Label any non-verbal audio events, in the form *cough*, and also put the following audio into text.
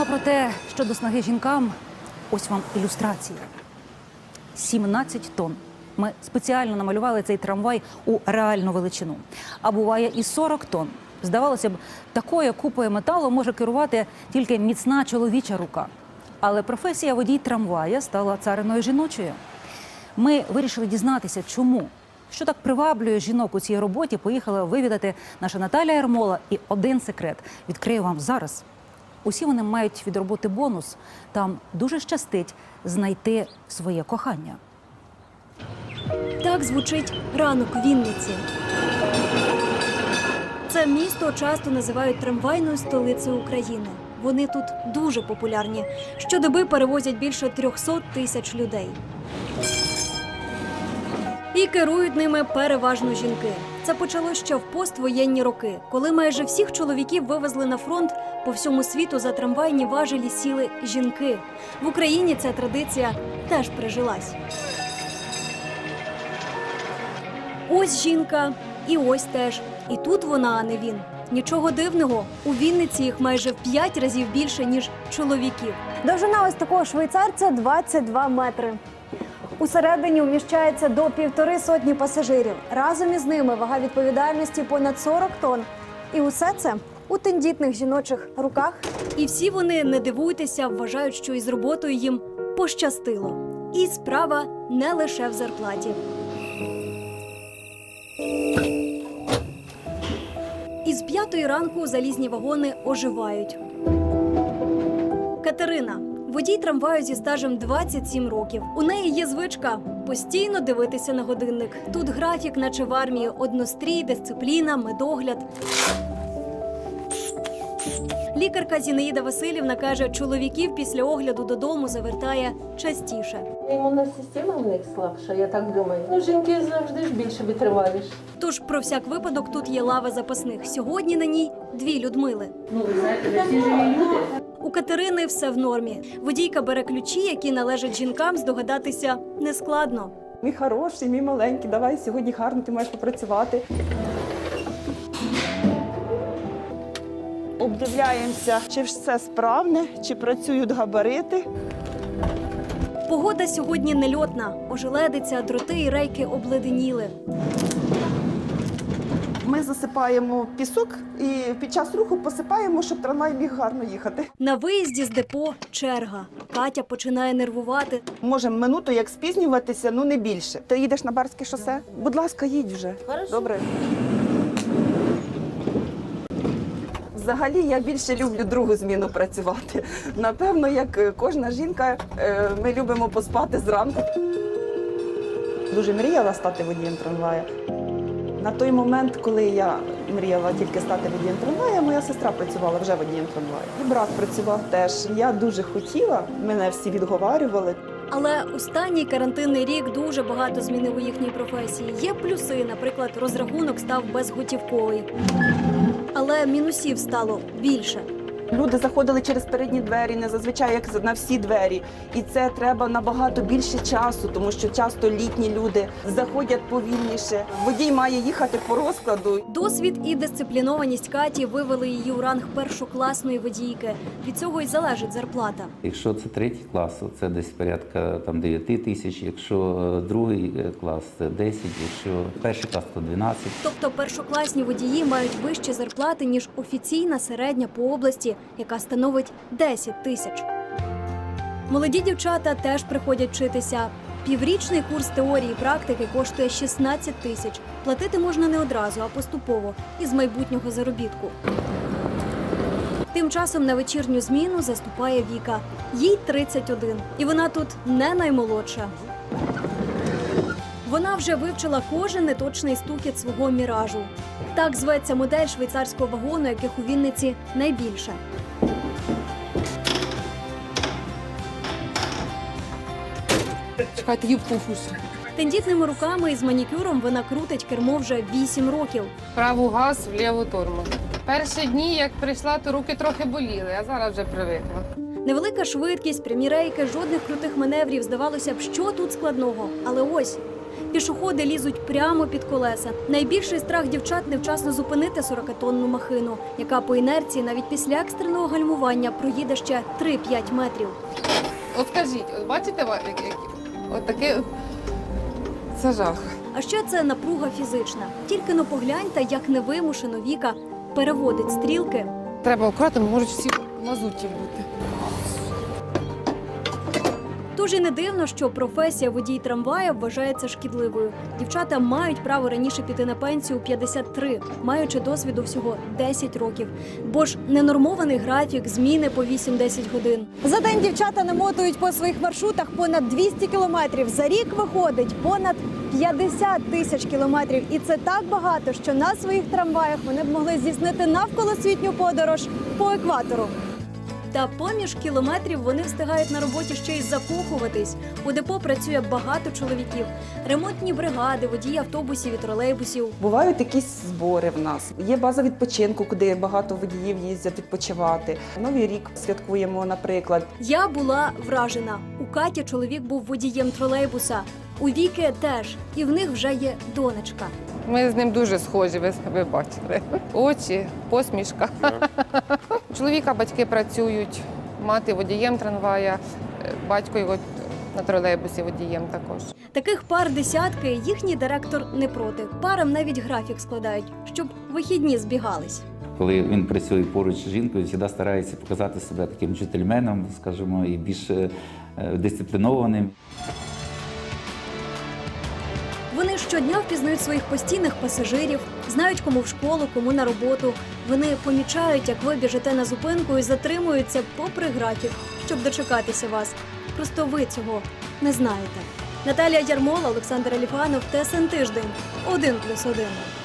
А про те, що до снаги жінкам, ось вам ілюстрація. 17 тонн. Ми спеціально намалювали цей трамвай у реальну величину. А буває і 40 тонн. Здавалося б, такою купою металу може керувати тільки міцна чоловіча рука. Але професія водій трамвая стала цариною жіночою. Ми вирішили дізнатися, чому. Що так приваблює жінок у цій роботі, поїхала вивідати наша Наталія Ермола. І один секрет відкрию вам зараз. Усі вони мають від роботи бонус. Там дуже щастить знайти своє кохання. Так звучить ранок Вінниці. Це місто часто називають трамвайною столицею України. Вони тут дуже популярні. Щодоби перевозять більше 300 тисяч людей. І керують ними переважно жінки. Це почалось ще в поствоєнні роки, коли майже всіх чоловіків вивезли на фронт. По всьому світу за трамвайні важелі сіли жінки. В Україні ця традиція теж прижилась. Ось жінка, і ось теж. І тут вона, а не він. Нічого дивного, у Вінниці їх майже в п'ять разів більше, ніж чоловіків. Довжина ось такого швейцарця 22 метри. Усередині вміщається до півтори сотні пасажирів. Разом із ними вага відповідальності понад 40 тонн. І усе це у тендітних жіночих руках. І всі вони, не дивуйтеся, вважають, що із роботою їм пощастило. І справа не лише в зарплаті. Із п'ятої ранку залізні вагони оживають. Катерина водій трамваю зі стажем 27 років. У неї є звичка постійно дивитися на годинник. Тут графік, наче в армії, однострій, дисципліна, медогляд. Лікарка Зінаїда Васильівна каже, чоловіків після огляду додому завертає частіше. Імунна система в них слабша, я так думаю. Ну, жінки завжди ж більше витриваліш. Тож про всяк випадок тут є лава запасних. Сьогодні на ній дві Людмили. Ну, ви знаєте, всі живі люди. У Катерини все в нормі. Водійка бере ключі, які належать жінкам, здогадатися нескладно. Мій хороший, мій маленький, давай сьогодні гарно ти маєш попрацювати. Обдивляємося, чи все справне, чи працюють габарити. Погода сьогодні нельотна. Ожеледиця, дроти і рейки обледеніли. Ми засипаємо пісок і під час руху посипаємо, щоб трамвай міг гарно їхати. На виїзді з депо черга. Катя починає нервувати. Можемо минуту як спізнюватися, ну не більше. Ти їдеш на барське шосе? Будь ласка, їдь вже. Добре. Взагалі я більше люблю другу зміну працювати. Напевно, як кожна жінка, е, ми любимо поспати зранку. Дуже мріяла стати водієм трамвая. На той момент, коли я мріяла тільки стати водієм трамвая, моя сестра працювала вже водієм трамвая. І брат працював теж. Я дуже хотіла, мене всі відговарювали. Але останній карантинний рік дуже багато змінив у їхній професії. Є плюси, наприклад, розрахунок став безготівковий. Але мінусів стало більше. Люди заходили через передні двері, не зазвичай як на всі двері. І це треба набагато більше часу, тому що часто літні люди заходять повільніше. Водій має їхати по розкладу. Досвід і дисциплінованість Каті вивели її у ранг першокласної водійки. Від цього й залежить зарплата. Якщо це третій клас, це десь порядка там 9 тисяч. Якщо е, другий е, клас, це 10, якщо перший клас, то 12. Тобто першокласні водії мають вищі зарплати ніж офіційна середня по області, яка становить 10 тисяч. Молоді дівчата теж приходять вчитися. Піврічний курс теорії і практики коштує 16 тисяч. Платити можна не одразу, а поступово із майбутнього заробітку. Тим часом на вечірню зміну заступає Віка. Їй 31, і вона тут не наймолодша. Вона вже вивчила кожен неточний стукіт свого міражу. Так зветься модель швейцарського вагону, яких у Вінниці найбільше. Чекайте, юбку фусу. Тендітними руками і з манікюром вона крутить кермо вже 8 років. Праву газ, вліву тормоз. Перші дні, як прийшла, то руки трохи боліли, а зараз вже привикла. Невелика швидкість, прямі рейки, жодних крутих маневрів. Здавалося б, що тут складного. Але ось Пішоходи лізуть прямо під колеса. Найбільший страх дівчат невчасно зупинити 40-тонну махину, яка по інерції навіть після екстреного гальмування проїде ще 3-5 метрів. От скажіть, от бачите, от таке це жах. А ще це напруга фізична. Тільки но погляньте, як невимушено Віка переводить стрілки. Треба акуратно, можуть всі мазуті бути. Тож і не дивно, що професія водій трамвая вважається шкідливою. Дівчата мають право раніше піти на пенсію у 53, маючи досвіду всього 10 років. Бо ж ненормований графік, зміни по 8-10 годин. За день дівчата намотують по своїх маршрутах понад 200 кілометрів. За рік виходить понад 50 тисяч кілометрів. І це так багато, що на своїх трамваях вони б могли здійснити навколосвітню подорож по екватору. Та поміж кілометрів вони встигають на роботі ще й закохуватись. У депо працює багато чоловіків, ремонтні бригади, водії автобусів і тролейбусів. Бувають якісь збори в нас. Є база відпочинку, куди багато водіїв їздять відпочивати. Новий рік святкуємо, наприклад. Я була вражена. У Каті чоловік був водієм тролейбуса. У Віки теж, і в них вже є донечка. Ми з ним дуже схожі, ви, ви бачили. Очі, посмішка. *laughs* Чоловіка батьки працюють, мати водієм трамвая, батько його на тролейбусі водієм також. Таких пар десятки. Їхній директор не проти. Парам навіть графік складають, щоб вихідні збігались. Коли він працює поруч з жінкою, завжди старається показати себе таким джентльменом, скажімо, і більш е, дисциплінованим. Щодня впізнають своїх постійних пасажирів, знають, кому в школу, кому на роботу. Вони помічають, як ви біжите на зупинку і затримуються попри графік, щоб дочекатися вас. Просто ви цього не знаєте. Наталія Ярмола, Олександр Аліфанов, ТСН Тиждень, 1+,1.